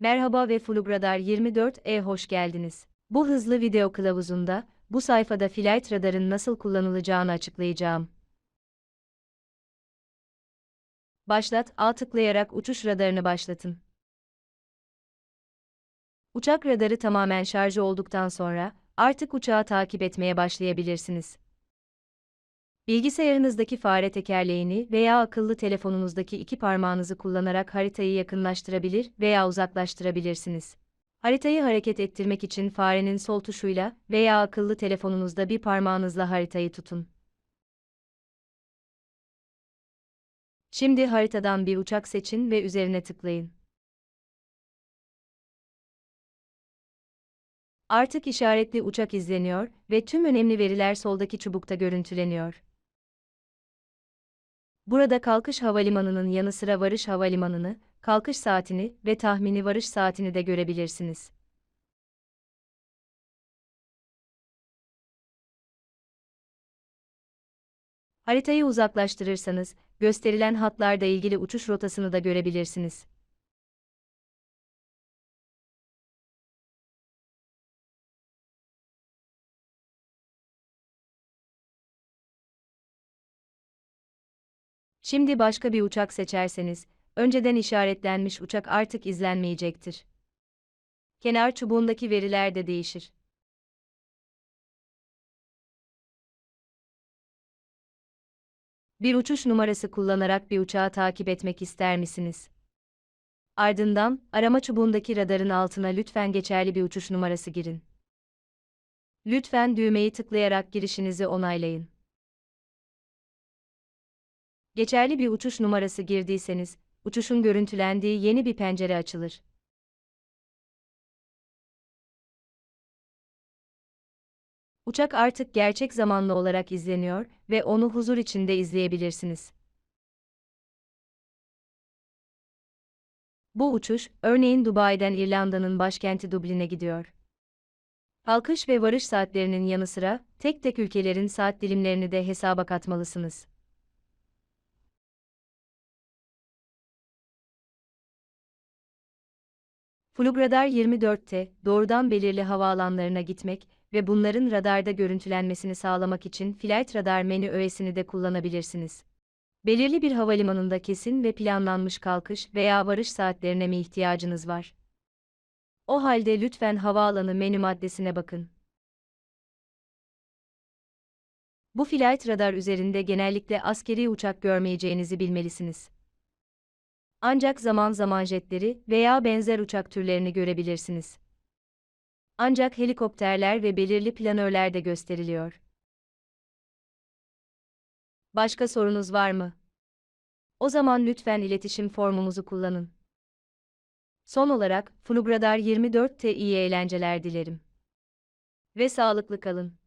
Merhaba ve Fulugradar 24'e hoş geldiniz. Bu hızlı video kılavuzunda, bu sayfada flight radarın nasıl kullanılacağını açıklayacağım. Başlat, A tıklayarak uçuş radarını başlatın. Uçak radarı tamamen şarjı olduktan sonra, artık uçağı takip etmeye başlayabilirsiniz. Bilgisayarınızdaki fare tekerleğini veya akıllı telefonunuzdaki iki parmağınızı kullanarak haritayı yakınlaştırabilir veya uzaklaştırabilirsiniz. Haritayı hareket ettirmek için farenin sol tuşuyla veya akıllı telefonunuzda bir parmağınızla haritayı tutun. Şimdi haritadan bir uçak seçin ve üzerine tıklayın. Artık işaretli uçak izleniyor ve tüm önemli veriler soldaki çubukta görüntüleniyor. Burada kalkış havalimanının yanı sıra varış havalimanını, kalkış saatini ve tahmini varış saatini de görebilirsiniz. Haritayı uzaklaştırırsanız, gösterilen hatlarda ilgili uçuş rotasını da görebilirsiniz. Şimdi başka bir uçak seçerseniz, önceden işaretlenmiş uçak artık izlenmeyecektir. Kenar çubuğundaki veriler de değişir. Bir uçuş numarası kullanarak bir uçağı takip etmek ister misiniz? Ardından, arama çubuğundaki radarın altına lütfen geçerli bir uçuş numarası girin. Lütfen düğmeyi tıklayarak girişinizi onaylayın. Geçerli bir uçuş numarası girdiyseniz, uçuşun görüntülendiği yeni bir pencere açılır. Uçak artık gerçek zamanlı olarak izleniyor ve onu huzur içinde izleyebilirsiniz. Bu uçuş, örneğin Dubai'den İrlanda'nın başkenti Dublin'e gidiyor. Kalkış ve varış saatlerinin yanı sıra, tek tek ülkelerin saat dilimlerini de hesaba katmalısınız. Flugradar 24'te doğrudan belirli havaalanlarına gitmek ve bunların radarda görüntülenmesini sağlamak için Flight Radar menü öğesini de kullanabilirsiniz. Belirli bir havalimanında kesin ve planlanmış kalkış veya varış saatlerine mi ihtiyacınız var? O halde lütfen havaalanı menü maddesine bakın. Bu Flight Radar üzerinde genellikle askeri uçak görmeyeceğinizi bilmelisiniz. Ancak zaman zaman jetleri veya benzer uçak türlerini görebilirsiniz. Ancak helikopterler ve belirli planörler de gösteriliyor. Başka sorunuz var mı? O zaman lütfen iletişim formumuzu kullanın. Son olarak, Flugradar 24'te iyi eğlenceler dilerim. Ve sağlıklı kalın.